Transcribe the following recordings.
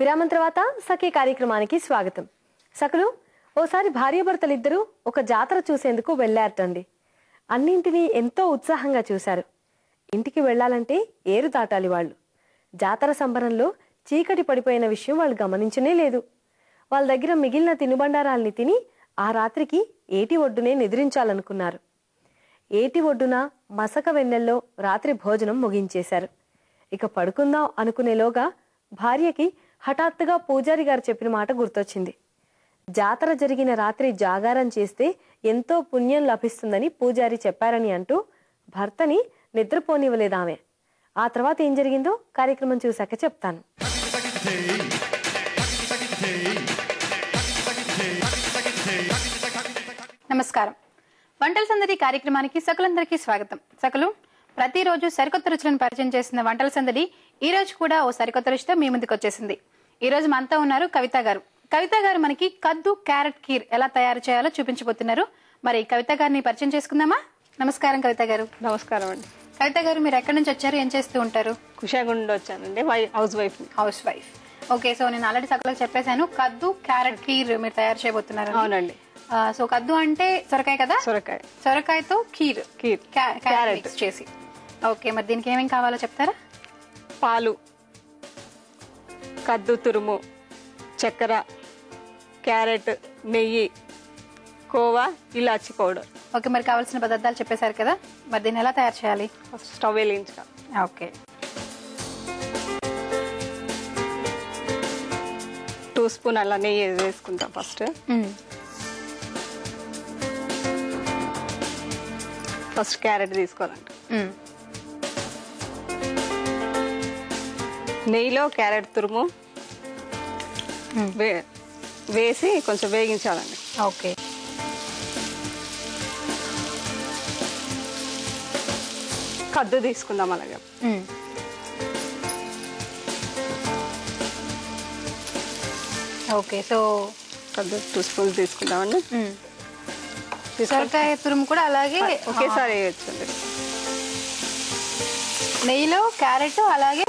విరామం తర్వాత సఖీ కార్యక్రమానికి స్వాగతం. సఖలు ఓసారి భార్యాభర్తలిద్దరూ ఒక జాతర చూసేందుకు వెళ్ళారటండి. అన్నింటినీ ఎంతో ఉత్సాహంగా చూశారు. ఇంటికి వెళ్ళాలంటే ఏరు దాటాలి వాళ్ళు. జాతర సంబరంలో చీకటి పడిపోయిన విషయం వాళ్ళు గమనించనే లేదు. వాళ్ళ దగ్గర మిగిలిన తినుబండారాల్ని తిని ఆ రాత్రికి ఏటి ఒడ్డునే నిద్రించాలనుకున్నారు. ఏటి ఒడ్డున మసక వెన్నెల్లో రాత్రి భోజనం ముగించేశారు. ఇక పడుకుందాం అనుకునేలోగా భార్యకి హఠాత్తుగా పూజారి గారు చెప్పిన మాట గుర్తొచ్చింది. జాతర జరిగిన రాత్రి జాగారం చేస్తే ఎంతో పుణ్యం లభిస్తుందని పూజారి చెప్పారని అంటూ భర్తని నిద్రపోనివ్వలేదామె. ఆ తర్వాత ఏం జరిగిందో కార్యక్రమం చూశాక చెప్తాను. నమస్కారం. వంటల సందడి కార్యక్రమానికి సకులందరికీ స్వాగతం. సకులు ప్రతిరోజు సరికొత్త రుచులను పరిచయం చేస్తున్న వంటల సందడి ఈ రోజు కూడా ఓ సరికొత్త రుచితో మీ ముందుకు వచ్చేసింది. ఈ రోజు మనతో ఉన్నారు కవిత గారు. కవిత గారు మనకి కద్దు క్యారెట్ కీర్ ఎలా తయారు చేయాలో చూపించబోతున్నారు. మరి కవిత గారిని పరిచయం చేసుకుందామా? నమస్కారం కవిత గారు. నమస్కారం అండి. కవిత గారు మీరు ఎక్కడి నుంచి వచ్చారు? ఏం చేస్తూ ఉంటారు? కుషాగుండ వచ్చానండి. వై house wife house wife. Okay so నేను ఆల్రెడీ సకులకు చెప్పేశాను. కద్దు క్యారెట్ కీర్ మీరు తయారు చేయబోతున్నారు అవునండి. సో కద్దు అంటే సొరకాయ కదా? సొరకాయ. సొరకాయతో కీర్ కీర్ క్యా- క్యారెట్ చేసి. ఓకే మరి దీనికి ఏమేమి కావాలో చెప్తారా? పాలు. కద్దు తురుము చక్కెర క్యారెట్ నెయ్యి కోవా ఇలాచి పౌడర్. ఓకే మరి కావాల్సిన పదార్థాలు చెప్పేశారు కదా మరి దీన్ని ఎలా తయారు చేయాలి? ఫస్ట్ స్టవ్ వెలిగించాలి ఓకే. టూ స్పూన్ అలా నెయ్యి వేసుకుంటాం ఫస్ట్. ఫస్ట్ క్యారెట్ తీసుకోవాలండి నెయ్యిలో క్యారెట్ తురుము. వే- వేసి కొంచెం వేగించాలండి. ఓకే. కద్దు తీసుకుందాం అలాగే. ఓకే సో కద్దు టూ స్పూన్స్ తీసుకుందామండి. సొరకాయ తురుము కూడా అలాగే ఒకేసారి వేయచ్చండి. నెయ్యిలో క్యారెట్ అలాగే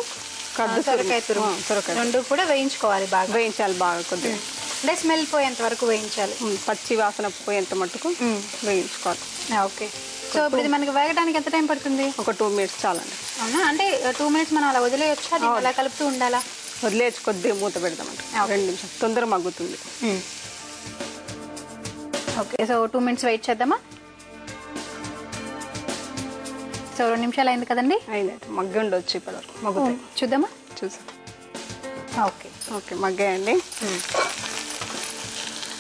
కద్దు సొరకాయ తురుము. సొరకాయ రెండు కూడా వేయించుకోవాలి బాగా. వేయించాలి బాగా కొద్దిగా. అంటే స్మెల్ పోయేంత వరకు వేయించాలి. పచ్చి వాసన పోయేంత మట్టుకు ఉమ్. వేయించుకోవాలి. ఓకే. సో ఇప్పుడు ఇది మనకి వేగడానికి ఎంత టైం పడుతుంది? ఒక టూ మినిట్స్ చాలండి. అవునా? అంటే టూ మినిట్స్ మనం అలా వదిలేయొచ్చా? అలా కలుపుతూ ఉండాలా? వదిలేసి కొద్దిగా మూత పెడదామండి రెండు నిమిషాలు. తొందరగా మగ్గుతుంది. Okay so two minutes wait చేద్దామా? సో రెండు నిమిషాలు అయింది కదండి? అయినట్టు మగ్గి ఉండొచ్చు ఇప్పటివరకు. మగ్గుతాయి. చూద్దామా? చూసాం ఓకే. ఓకే మగ్గాయండి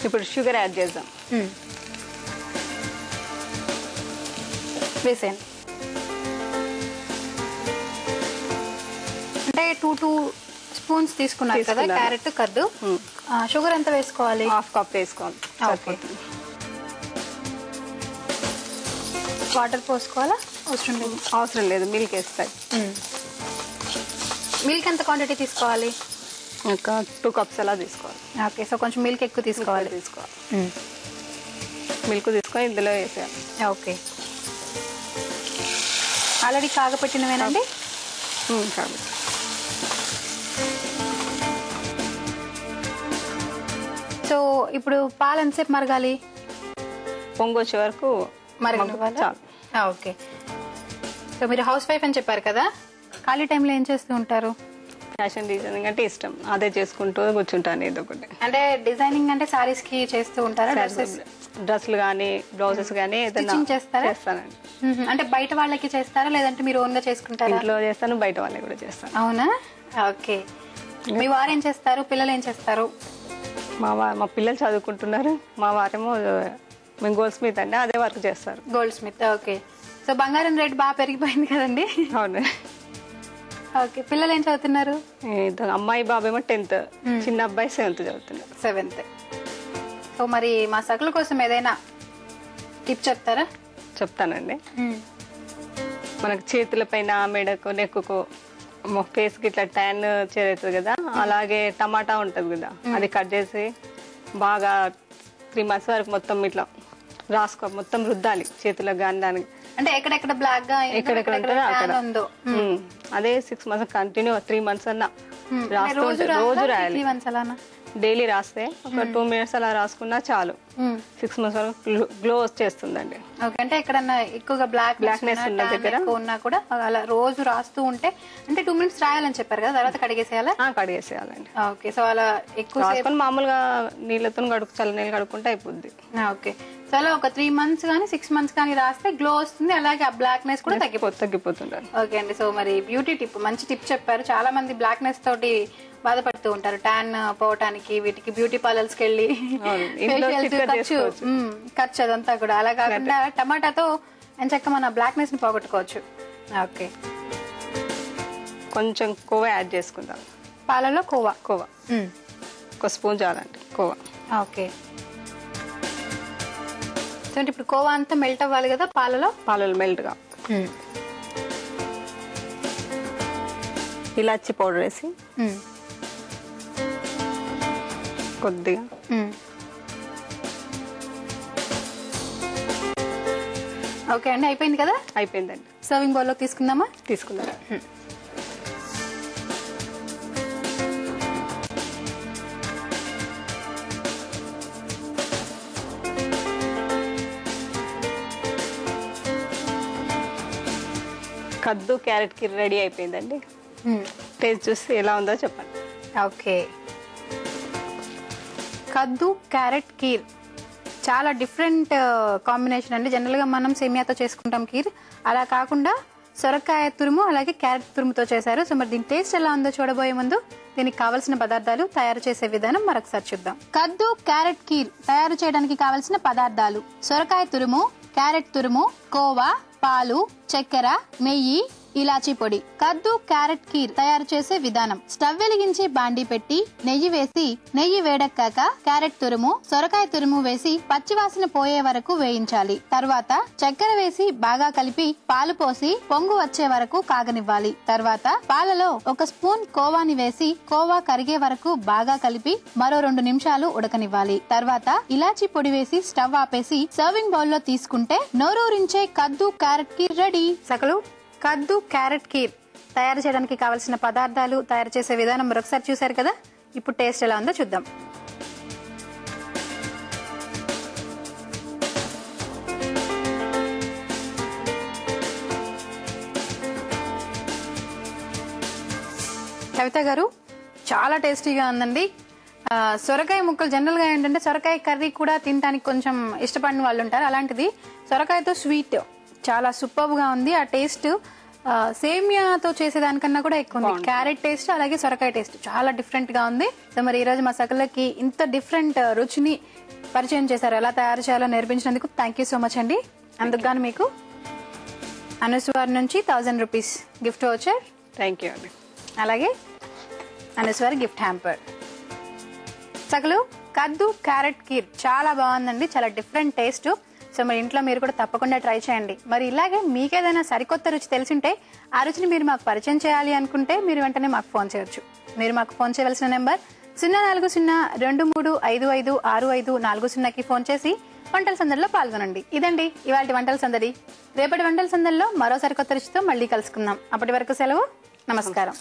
ఇప్పుడు షుగర్ యాడ్ చేద్దాం. వేసేయండి. అంటే టూ టూ స్పూన్స్ తీసుకున్నారు కదా. క్యారెట్ కద్దు. షుగర్ ఎంత వేసుకోవాలి? హాఫ్ కప్ వేసుకోవాలి. ఓకే. వాటర్ పోసుకోవాలా? అవసరం లేదు. అవసరం లేదు మిల్క్ వేస్తాయి మిల్క్ ఎంత క్వాంటిటీ తీసుకోవాలి? ఒక టూ కప్స్ అలా తీసుకోవాలి. ఓకే సో కొంచెం మిల్క్ ఎక్కువ తీసుకోవాలి. తీసుకోవాలి. మిల్క్ తీసుకొని ఇందులో వేసేయాలి. ఓకే. ఆల్రెడీ కాగపెట్టినవేనండి? కాబట్టి సో ఇప్పుడు పాలు ఎంతసేపు మరగాలి? పొంగు వచ్చే వరకు మరగనివ్వాలా? ఓకే. సో మీరు హౌస్ వైఫ్ అని చెప్పారు కదా? ఖాళీ టైంలో ఏం చేస్తూ ఉంటారు? ఫ్యాషన్ డిజైనింగ్ అంటే ఇష్టం. అదే చేసుకుంటూ కూర్చుంటాను ఏదో ఒకటి. అంటే డిజైనింగ్ అంటే సారీస్కి చేస్తూ ఉంటారా? డ్రెస్సెస్ డ్రెస్సులు కానీ బ్లౌజెస్ కానీ ఏదైనా చేస్తారా? చేస్తానండి. అంటే బయట వాళ్ళకి చేస్తారా? లేదంటే మీరు ఓన్గా చేసుకుంటారా? ఇంట్లో చేస్తాను బయట వాళ్ళకి కూడా చేస్తాను. అవునా? ఓకే. మీ వారు ఏం చేస్తారు? పిల్లలు ఏం చేస్తారు? మా మా పిల్లలు చదువుకుంటున్నారు. మా వారేమో మేము గోల్డ్ స్మిత్ అండి అదే వర్క్ చేస్తారు. Goldsmith okay. సో బంగారం రేట్ బాగా పెరిగిపోయింది కదండి? అవును. ఓకే పిల్లలు ఏం చదువుతున్నారు? అమ్మాయి బాబేమో టెన్త్ చిన్న అబ్బాయి సెవెంత్ చదువుతున్నారు. సెవెంత్. సో మరి మా సకుల కోసం ఏదైనా టిప్ చెప్తారా? చెప్తానండి. మనకు చేతుల పైన మెడకు నెక్కుకు ఫేస్కి ఇట్లా ట్యాన్ చేరుతుంది కదా అలాగే టమాటా ఉంటుంది కదా అది కట్ చేసి బాగా త్రీ మంత్స్ వరకు మొత్తం ఇట్లా రాసుకో మొత్తం రుద్దాలి చేతులకు కానీ దానికి. అంటే ఎక్కడెక్కడ బ్లాక్గా ఎక్కడెక్కడ ఉంటుందో అక్కడ. అదే six months continue three months అన్నా. రాస్తూ రోజు రాయాలి? డైలీ రాస్తే ఒక టూ మినిట్స్ అలా రాసుకున్నా చాలు. సిక్స్ మంత్స్ వరకు గ్లో వచ్చేస్తుందండి. ఓకే అంటే ఎక్కడన్నా ఎక్కువగా బ్లాక్ Blackness ఉన్న దగ్గర? ఉన్నా కూడా అలా రోజు రాస్తూ ఉంటే అంటే టూ మినిట్స్ రాయాలని చెప్పారు కదా తర్వాత కడిగేసేయాలా? కడిగేసేయాలండి. ఓకే సో అలా ఎక్కువ మామూలుగా నీళ్ళతో కడుకు చల్ల నీళ్ళు కడుక్కుంటే అయిపోద్ది. ఓకే. సో అలా ఒక త్రీ మంత్స్ కానీ సిక్స్ మంత్స్ కానీ రాస్తే గ్లో వస్తుంది. అలాగే ఆ బ్లాక్నెస్ కూడా తగ్గిపోతుంది. తగ్గిపోతుందండి. ఓకే అండి. సో మరి బ్యూటీ టిప్ మంచి టిప్ చెప్పారు. చాలా మంది బ్లాక్నెస్ తోటి బాధపడుతూ ఉంటారు. ట్యాన్ పోవటానికి వీటికి బ్యూటీ పార్లర్స్కి వెళ్ళి ఖర్చు ఖర్చు అదంతా కూడా. అలా కాకుండా టమాటాతో ఎంచక్క మన బ్లాక్నెస్ని పోగొట్టుకోవచ్చు. ఓకే కొంచెం కోవా యాడ్ చేసుకుందాం. పాలలో కోవా కోవా. ఒక స్పూన్ చాలండి కోవా ఓకే అంటే ఇప్పుడు కోవా అంతా మెల్ట్ అవ్వాలి కదా పాలలో? పాలలు మెల్ట్గా. ఇలాచి పౌడర్ వేసి. కొద్దిగా. ఓకే అండి అయిపోయింది కదా? అయిపోయిందండి. సర్వింగ్ బౌల్లో తీసుకుందామా? తీసుకుందాం. కద్దు క్యారెట్కి రెడీ అయిపోయిందండి. టేస్ట్ చూసి ఎలా ఉందో చెప్పండి. ఓకే. కద్దు క్యారెట్ కీర్. చాలా డిఫరెంట్ కాంబినేషన్ అండి. జనరల్గా మనం సేమియాతో చేసుకుంటాం కీర్. అలా కాకుండా సొరకాయ తురుము అలాగే క్యారెట్ తురుముతో చేశారు. సో మరి దీని టేస్ట్ ఎలా ఉందో చూడబోయే ముందు దీనికి కావలసిన పదార్థాలు తయారు చేసే విధానం మరొకసారి చూద్దాం. కద్దు క్యారెట్ కీర్ తయారు చేయడానికి కావలసిన పదార్థాలు సొరకాయ తురుము క్యారెట్ తురుము కోవా పాలు చక్కెర నెయ్యి ఇలాచీ పొడి కద్దు క్యారెట్ కీర్ తయారు చేసే విధానం. స్టవ్ వెలిగించి బాండి పెట్టి నెయ్యి వేసి నెయ్యి వేడెక్కాక క్యారెట్ తురుము సొరకాయ తురుము వేసి పచ్చివాసన పోయే వరకు వేయించాలి. తర్వాత చక్కెర వేసి బాగా కలిపి పాలు పోసి పొంగు వచ్చే వరకు కాగనివ్వాలి. తర్వాత పాలలో ఒక స్పూన్ కోవాని వేసి కోవా కరిగే వరకు బాగా కలిపి మరో రెండు నిమిషాలు ఉడకనివ్వాలి. తర్వాత ఇలాచీ పొడి వేసి స్టవ్ ఆపేసి సర్వింగ్ బౌల్లో తీసుకుంటే నోరూరించే కద్దు క్యారెట్కి రెడీ. సకలు కద్దు క్యారెట్ కీర్ తయారు చేయడానికి కావలసిన పదార్థాలు తయారు చేసే విధానం మరొకసారి చూశారు కదా? ఇప్పుడు టేస్ట్ ఎలా ఉందో చూద్దాం. కవిత గారు చాలా టేస్టీగా ఉందండి. సొరకాయ ముక్కలు జనరల్గా ఏంటంటే సొరకాయ కర్రీ కూడా తినడానికి కొంచెం ఇష్టపడిన వాళ్ళు ఉంటారు. అలాంటిది సొరకాయతో స్వీట్ చాలా సూపర్గా ఉంది. ఆ టేస్ట్ సేమియాతో చేసేదానికన్నా కూడా ఎక్కువ ఉంది. క్యారెట్ టేస్ట్ అలాగే సొరకాయ టేస్ట్ చాలా డిఫరెంట్గా ఉంది. సో మరి ఈ రోజు మా సకలకి ఇంత డిఫరెంట్ రుచిని పరిచయం చేశారు. ఎలా తయారు చేయాలో నేర్పించినందుకు థ్యాంక్ యూ సో మచ్ అండి. అందుకు గాను మీకు అనుస్వార్ నుంచి థౌజండ్ రూపీస్ గిఫ్ట్ వచ్చారు థ్యాంక్ యూ అండి అలాగే అనుస్వార్ గిఫ్ట్ హ్యాంపర్ సగలు కద్దు క్యారెట్ కీర్ చాలా బాగుందండి. చాలా డిఫరెంట్ టేస్ట్ సో మరి ఇంట్లో మీరు కూడా తప్పకుండా ట్రై చేయండి. మరి ఇలాగే మీకేదైనా సరికొత్త రుచి తెలిసింటే ఆ రుచిని మీరు మాకు పరిచయం చేయాలి అనుకుంటే మీరు వెంటనే మాకు ఫోన్ చేయొచ్చు. మీరు మాకు ఫోన్ చేయవలసిన నెంబర్ సున్నా నాలుగు సున్నా రెండు మూడు ఐదు ఐదు ఆరు ఐదు నాలుగు సున్నాకి ఫోన్ చేసి వంటల సందడిలో పాల్గొనండి. ఇదండి ఇవాళ వంటల సందడి. రేపటి వంటల సందడిలో మరోసారి కొత్త రుచితో మళ్ళీ కలుసుకుందాం. అప్పటి వరకు సెలవు. నమస్కారం.